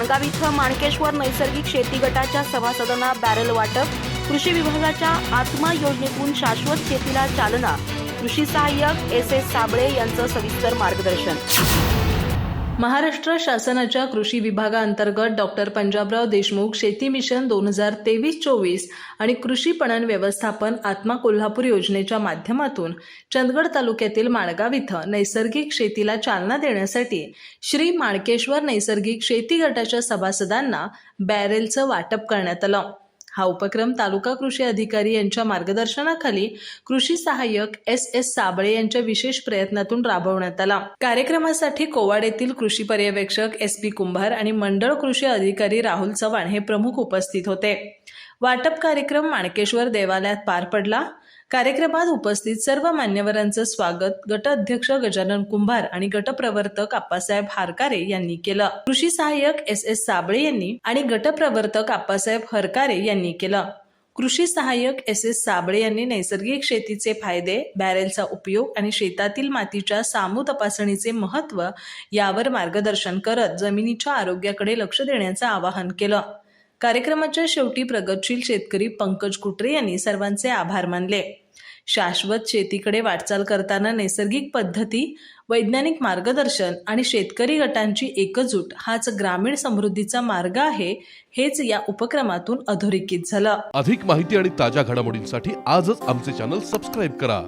माणगाव इथं माणकेश्वर नैसर्गिक शेती गटाच्या सभासदांना बॅरल वाटप कृषी विभागाच्या आत्मा योजनेतून शाश्वत शेतीला चालना कृषी सहाय्यक एस एस साबळे यांचं सविस्तर मार्गदर्शन. महाराष्ट्र शासनाच्या कृषी विभागाअंतर्गत डॉक्टर पंजाबराव देशमुख शेती मिशन दोन हजार तेवीस चोवीस आणि कृषी पणन व्यवस्थापन आत्मा कोल्हापूर योजनेच्या माध्यमातून चंदगड तालुक्यातील माणगाव इथं नैसर्गिक शेतीला चालना देण्यासाठी श्री माणकेश्वर नैसर्गिक शेती गटाच्या सभासदांना बॅरेलचं वाटप करण्यात आलं. हा उपक्रम तालुका कृषी अधिकारी यांच्या मार्गदर्शनाखाली कृषी सहाय्यक एस एस साबळे यांच्या विशेष प्रयत्नातून राबवण्यात आला. कार्यक्रमासाठी कोवाड येथील कृषी पर्यवेक्षक एस पी कुंभार आणि मंडळ कृषी अधिकारी राहुल चव्हाण हे प्रमुख उपस्थित होते. वाटप कार्यक्रम माणकेश्वर देवालयात पार पडला. कार्यक्रमात उपस्थित सर्व मान्यवरांचं स्वागत गट अध्यक्ष गजानन कुंभार आणि गटप्रवर्तक आप्पासाहेब हारकारे यांनी केलं. कृषी सहाय्यक एस एस साबळे यांनी आणि गटप्रवर्तक आप्पासाहेब हरकारे यांनी केलं. कृषी सहाय्यक एस एस साबळे यांनी नैसर्गिक शेतीचे फायदे बॅरेलचा उपयोग आणि शेतातील मातीच्या सामू तपासणीचे महत्त्व यावर मार्गदर्शन करत जमिनीच्या आरोग्याकडे लक्ष देण्याचं आवाहन केलं. कार्यक्रमाच्या शेवटी प्रगतशील शेतकरी पंकज कुटरे यांनी सर्वांचे आभार मानले. शाश्वत शेतीकडे वाटचाल करताना नैसर्गिक पद्धती वैज्ञानिक मार्गदर्शन आणि शेतकरी गटांची एकजूट हाच ग्रामीण समृद्धीचा मार्ग आहे हेच या उपक्रमातून अधोरेखित झालं. अधिक माहिती आणि ताज्या घडामोडींसाठी आजच आमचे चॅनल सबस्क्राईब करा.